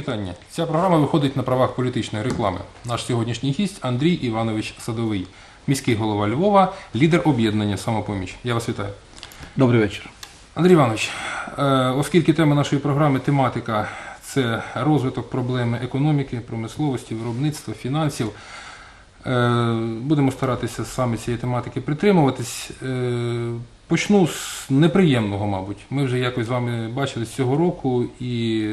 Вітання. Ця програма виходить на правах політичної реклами. Наш сьогоднішній гість Андрій Іванович Садовий, міський голова Львова, лідер об'єднання самопоміч. Я вас вітаю. Добрий вечір. Андрій Іванович, е, оскільки тема нашої програми тематика це розвиток проблеми економіки, промисловості, виробництва, фінансів. е, Будемо старатися саме цієї тематики притримуватись. Е, Почну з неприємного, мабуть. Ми вже якось з вами бачились цього року і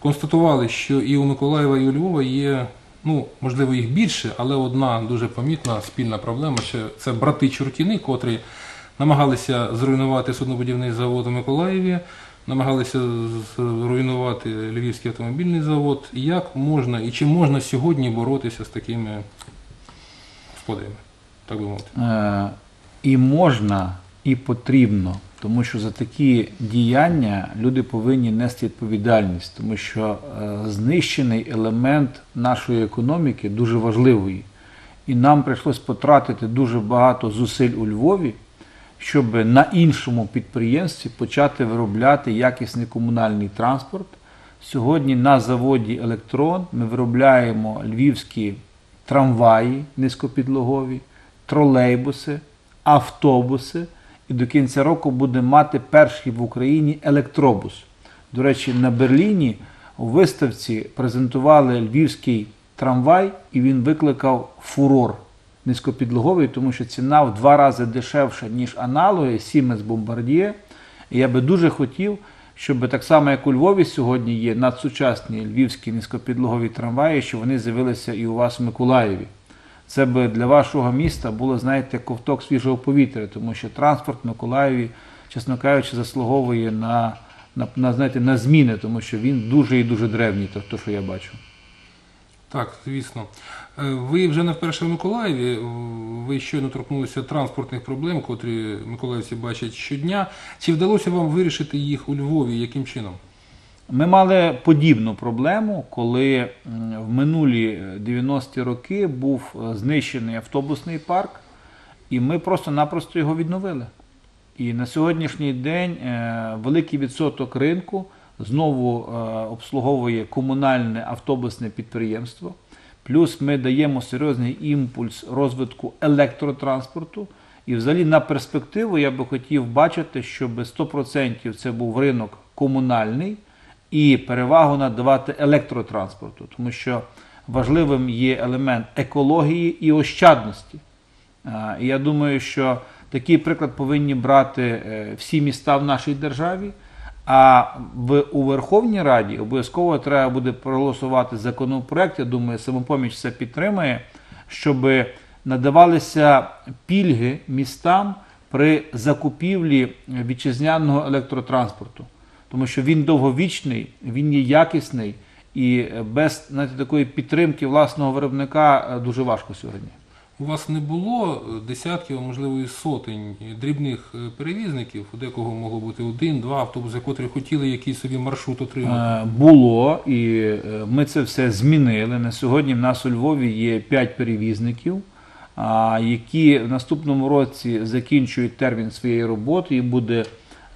констатували, що і у Миколаєва, і у Львова є, ну, можливо, їх більше, але одна дуже помітна спільна проблема, що це брати Чортіни, котрі намагалися зруйнувати суднобудівний завод у Миколаєві, намагалися зруйнувати Львівський автомобільний завод. Як можна і чи можна сьогодні боротися з такими господарями, так би мовити? Е, і можна, і потрібно, тому що за такі діяння люди повинні нести відповідальність, тому що е, знищений елемент нашої економіки дуже важливий. І нам прийшлось потратити дуже багато зусиль у Львові, щоб на іншому підприємстві почати виробляти якісний комунальний транспорт. Сьогодні на заводі Електрон ми виробляємо львівські трамваї низькопідлогові, тролейбуси, автобуси. І до кінця року будемо мати перший в Україні електробус. До речі, на Берліні у виставці презентували львівський трамвай, і він викликав фурор низькопідлоговий, тому що ціна в два рази дешевша, ніж аналоги Siemens Bombardier. І я би дуже хотів, щоб так само, як у Львові сьогодні є надсучасні львівські низькопідлогові трамваї, що вони з'явилися і у вас в Миколаєві. Це би для вашого міста було, знаєте, ковток свіжого повітря, тому що транспорт в Миколаєві, чесно кажучи, заслуговує на, на, на, знаєте, на зміни, тому що він дуже і дуже древній, то, то що я бачу. Так, звісно. Е, Ви вже не вперше в Миколаєві. Ви щойно торкнулися транспортних проблем, котрі миколаївці бачать щодня. Чи вдалося вам вирішити їх у Львові? Яким чином? Ми мали подібну проблему, коли в минулі е, 90-ті роки був е, знищений автобусний парк, і ми просто-напросто його відновили. І на сьогоднішній день е, великий відсоток ринку знову е, обслуговує комунальне автобусне підприємство. Плюс ми даємо серйозний імпульс розвитку електротранспорту. І взагалі на перспективу я би хотів бачити, щоб 100% це був ринок комунальний і перевагу надавати електротранспорту, тому що важливим є елемент екології і ощадності. І я думаю, що такий приклад повинні брати е, всі міста в нашій державі. А в у Верховній Раді обов'язково треба буде проголосувати законопроект. Я думаю, самопоміч це підтримає, щоб надавалися пільги містам при закупівлі вітчизняного електротранспорту, тому що він довговічний, він є якісний і без знаєте, такої підтримки власного виробника е, дуже важко сьогодні. У вас не було е, десятків, а можливо і сотень дрібних е, перевізників, у декого могло бути один, два автобуси, котрі хотіли якийсь собі маршрут отримати. Було, і ми це все змінили. На сьогодні в нас у Львові є 5 перевізників, які в наступному році закінчують термін своєї роботи і буде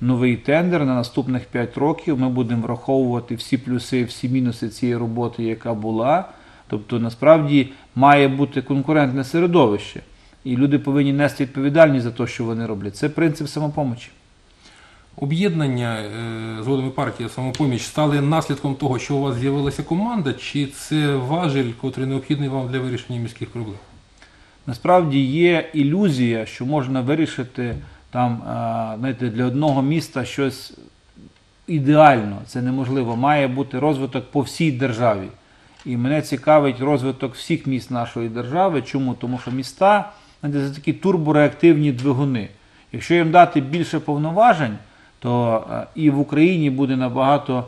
новий тендер на наступних 5 років. Ми будемо враховувати всі плюси, всі мінуси цієї роботи, яка була. Тобто, насправді має бути конкурентне середовище, і люди повинні нести відповідальність за те, що вони роблять. Це принцип самопомочі. Об'єднання е, згодом партія самопоміч стали наслідком того, що у вас з'явилася команда, чи це важель, котрий необхідний вам для вирішення міських проблем? Насправді є ілюзія, що можна вирішити там, знаєте, для одного міста щось ідеально. Це неможливо. Має бути розвиток по всій державі. І мене цікавить розвиток всіх міст нашої держави. Чому? Тому що міста знаєте, це такі турбореактивні двигуни. Якщо їм дати більше повноважень, то е, і в Україні буде набагато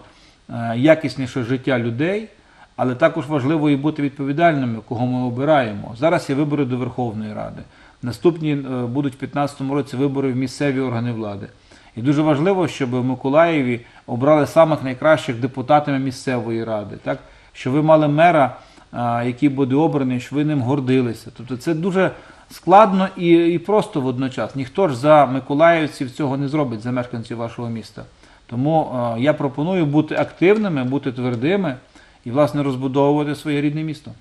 е, якісніше життя людей, але також важливо і бути відповідальними, кого ми обираємо. Зараз є вибори до Верховної Ради. Наступні е, будуть в 2015 році вибори в місцеві органи влади. І дуже важливо, щоб в Миколаєві обрали самих найкращих депутатами місцевої ради, так? щоб ви мали мера, а, який буде обраний, щоб ви ним гордилися. Тобто це дуже складно і, і просто водночас. Ніхто ж за миколаївців цього не зробить, за мешканців вашого міста. Тому е, я пропоную бути активними, бути твердими, і, власне, розбудовувати своє рідне місто.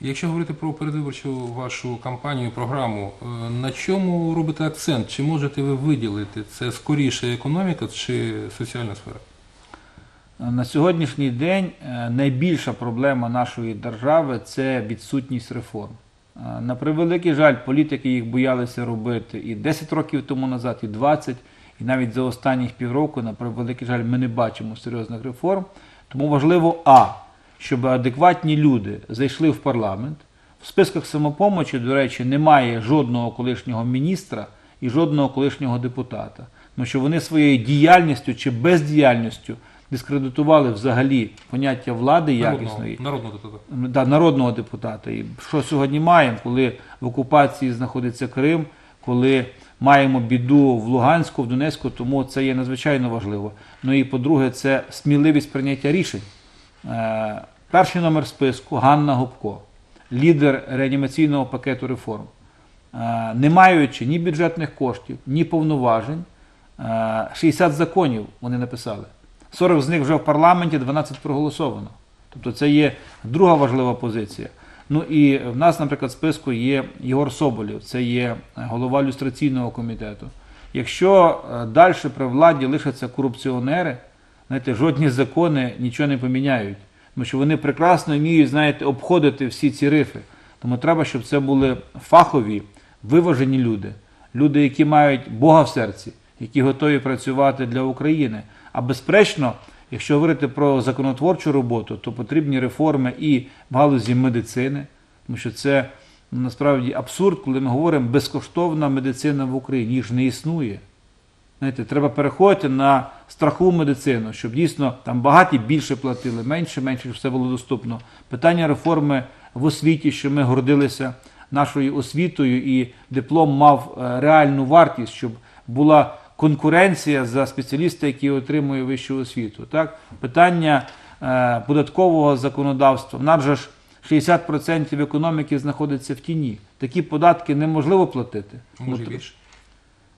Якщо говорити про передвиборчу вашу кампанію, програму, е, на чому робите акцент? Чи можете ви виділити це скоріше економіка чи соціальна сфера? На сьогоднішній день е, найбільша проблема нашої держави це відсутність реформ. Е, На превеликий жаль, політики їх боялися робити і 10 років тому назад, і 20, і навіть за останніх півроку, на превеликий жаль, ми не бачимо серйозних реформ. Тому важливо А, щоб адекватні люди зайшли в парламент. В списках самопомочі, до речі, немає жодного колишнього міністра і жодного колишнього депутата. Тому що вони своєю діяльністю чи бездіяльністю дискредитували взагалі поняття влади якісної Народного депутата. да, народного депутата. І що сьогодні маємо, коли в окупації знаходиться Крим, коли маємо біду в Луганську, в Донецьку, тому це є надзвичайно важливо. Ну і по-друге, це сміливість прийняття рішень. Е, перший номер списку Ганна Гопко, лідер реанімаційного пакету реформ. Е, не маючи ні бюджетних коштів, ні повноважень, е, 60 законів вони написали. 40 з них вже в парламенті, 12 проголосовано. Тобто це є друга важлива позиція. Ну і в нас, наприклад, в списку є Єгор Соболєв, це є голова люстраційного комітету. Якщо далі при владі лишаться корупціонери, знаєте, жодні закони нічого не поміняють. Тому що вони прекрасно вміють, знаєте, обходити всі ці рифи. Тому треба, щоб це були фахові, виважені люди, люди, які мають Бога в серці, які готові працювати для України. А безперечно, якщо говорити про законотворчу роботу, то потрібні реформи і в галузі медицини, тому що це ну, насправді абсурд, коли ми говоримо безкоштовна медицина в Україні, їх ж не існує. Знаєте, треба переходити на страхову медицину, щоб дійсно там багаті більше платили, менше, менше, щоб все було доступно. Питання реформи в освіті, що ми гордилися нашою освітою, і диплом мав е, реальну вартість, щоб була конкуренція за спеціаліста, який отримує вищу освіту. Так? Питання е, податкового законодавства. В нас же ж 60% економіки знаходиться в тіні. Такі податки неможливо платити. Може більше.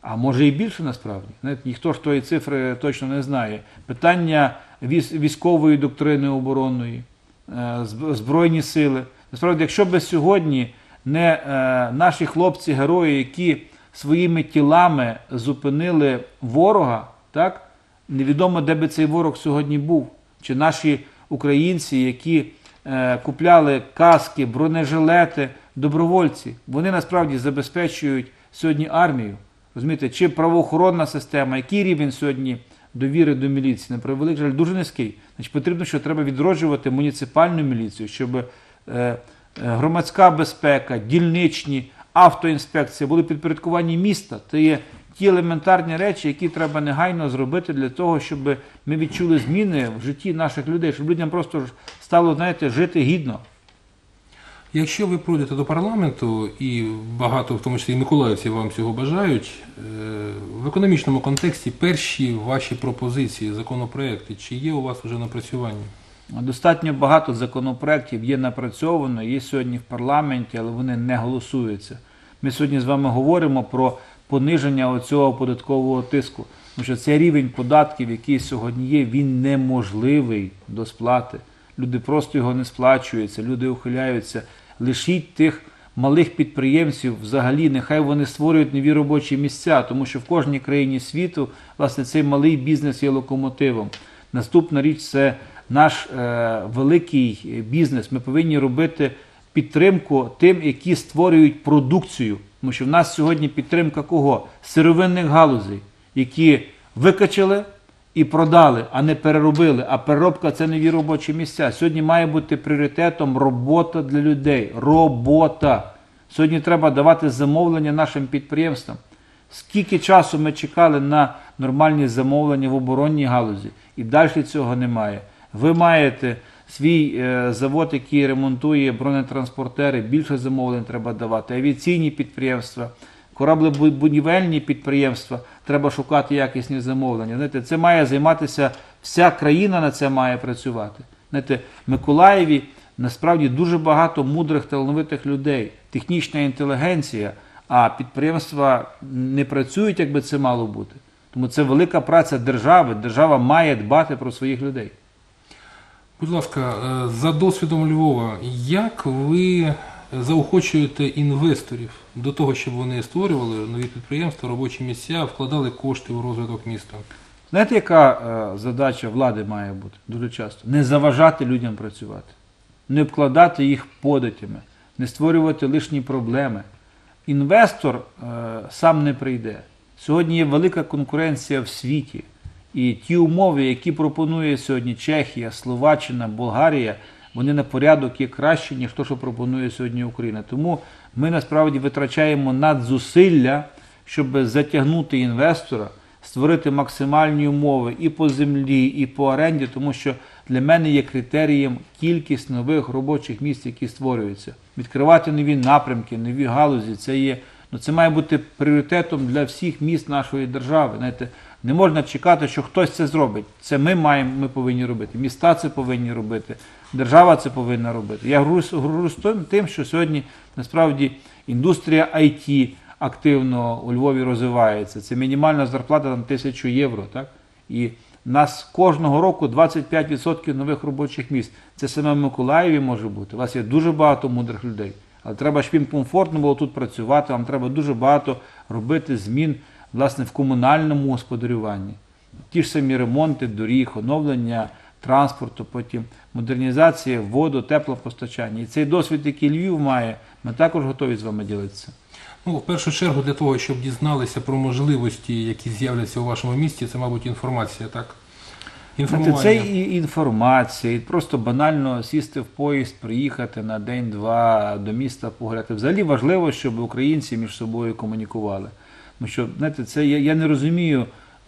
А може і більше насправді. Знаєте, ніхто ж тої цифри точно не знає. Питання військової доктрини оборонної, е, збройні сили. Насправді, якщо би сьогодні не е, наші хлопці-герої, які своїми тілами зупинили ворога, так, невідомо, де би цей ворог сьогодні був. Чи наші українці, які е, купляли каски, бронежилети, добровольці, вони насправді забезпечують сьогодні армію. Розумієте, чи правоохоронна система, який рівень сьогодні довіри до міліції, на превеликий жаль, дуже низький. Значить, потрібно, що треба відроджувати муніципальну міліцію, щоб е, е, громадська безпека, дільничні, автоінспекція були підпорядковані міста. Це є ті елементарні речі, які треба негайно зробити для того, щоб ми відчули зміни в житті наших людей, щоб людям просто стало, знаєте, жити гідно. Якщо ви пройдете до парламенту, і багато, в тому числі і миколаївці, вам цього бажають, е, в економічному контексті перші ваші пропозиції, законопроекти, чи є у вас вже напрацювання? Достатньо багато законопроєктів є напрацьовано, є сьогодні в парламенті, але вони не голосуються. Ми сьогодні з вами говоримо про пониження оцього податкового тиску. Тому що цей рівень податків, який сьогодні є, він неможливий до сплати. Люди просто його не сплачуються, люди ухиляються. Лишіть тих малих підприємців взагалі, нехай вони створюють нові робочі місця, тому що в кожній країні світу власне цей малий бізнес є локомотивом. Наступна річ це наш е, великий бізнес. Ми повинні робити підтримку тим, які створюють продукцію. Тому що в нас сьогодні підтримка кого? Сировинних галузей, які викачали і продали, а не переробили. А переробка це нові робочі місця. Сьогодні має бути пріоритетом робота для людей. Робота. Сьогодні треба давати замовлення нашим підприємствам. Скільки часу ми чекали на нормальні замовлення в оборонній галузі, і далі цього немає. Ви маєте свій е, завод, який ремонтує бронетранспортери, більше замовлень треба давати, авіаційні підприємства, кораблебудівельні підприємства, треба шукати якісні замовлення. Знаєте, це має займатися вся країна на це має працювати. Знаєте, Миколаєві насправді дуже багато мудрих талановитих людей, технічна інтелігенція, а підприємства не працюють, як би це мало бути. Тому це велика праця держави. Держава має дбати про своїх людей. Будь ласка, е, за досвідом Львова, як ви заохочуєте інвесторів до того, щоб вони створювали нові підприємства, робочі місця, вкладали кошти у розвиток міста? Знаєте, яка е, задача влади має бути дуже часто? Не заважати людям працювати, не обкладати їх податями, не створювати лишні проблеми. Інвестор е, сам не прийде. Сьогодні є велика конкуренція в світі. І ті умови, які пропонує сьогодні Чехія, Словаччина, Болгарія, вони на порядок є кращі, ніж то, що пропонує сьогодні Україна. Тому ми насправді витрачаємо надзусилля, щоб затягнути інвестора, створити максимальні умови і по землі, і по оренді, тому що для мене є критерієм кількість нових робочих місць, які створюються. Відкривати нові напрямки, нові галузі. Це є ну це має бути пріоритетом для всіх міст нашої держави. Знаєте, не можна чекати, що хтось це зробить. Це ми маємо, ми повинні робити. Міста це повинні робити, держава це повинна робити. Я з- тим- що сьогодні насправді індустрія IT активно у Львові розвивається. Це мінімальна зарплата там тисячу євро. Так? І нас кожного року 25% нових робочих місць. Це саме в Миколаєві може бути. У вас є дуже багато мудрих людей. Але треба, щоб їм комфортно було тут працювати. Вам треба дуже багато робити змін власне в комунальному господарюванні. Ті ж самі ремонти доріг, оновлення транспорту, потім модернізація воду, теплопостачання. І цей досвід, який Львів має, ми також готові з вами ділитися. Ну, в першу чергу, для того, щоб дізналися про можливості, які з'являться у вашому місті, це, мабуть, інформація, так? Знаєте, це і інформація, і просто банально сісти в поїзд, приїхати на день-два до міста погуляти. Взагалі важливо, щоб українці між собою комунікували. Тому що, знаєте, це я, я не розумію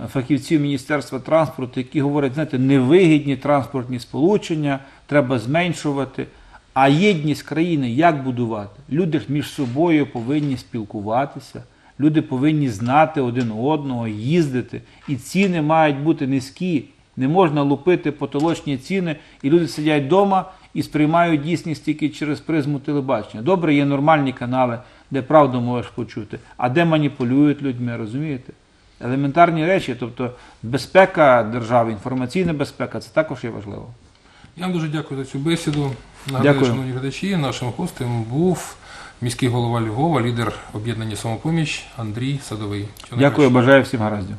фахівців Міністерства транспорту, які говорять, знаєте, невигідні транспортні сполучення, треба зменшувати. А єдність країни як будувати? Люди ж між собою повинні спілкуватися, люди повинні знати один одного, їздити, і ціни мають бути низькі. Не можна лупити потолочні ціни, і люди сидять вдома і сприймають дійсність тільки через призму телебачення. Добре, є нормальні канали, де правду можеш почути, а де маніпулюють людьми, розумієте? Елементарні речі, тобто безпека держави, інформаційна безпека, це також є важливо. Я вам дуже дякую за цю бесіду. Нагадаю, шановні глядачі, нашим гостем був міський голова Львова, лідер об'єднання самопоміч Андрій Садовий. Дякую, бажаю всім гараздів.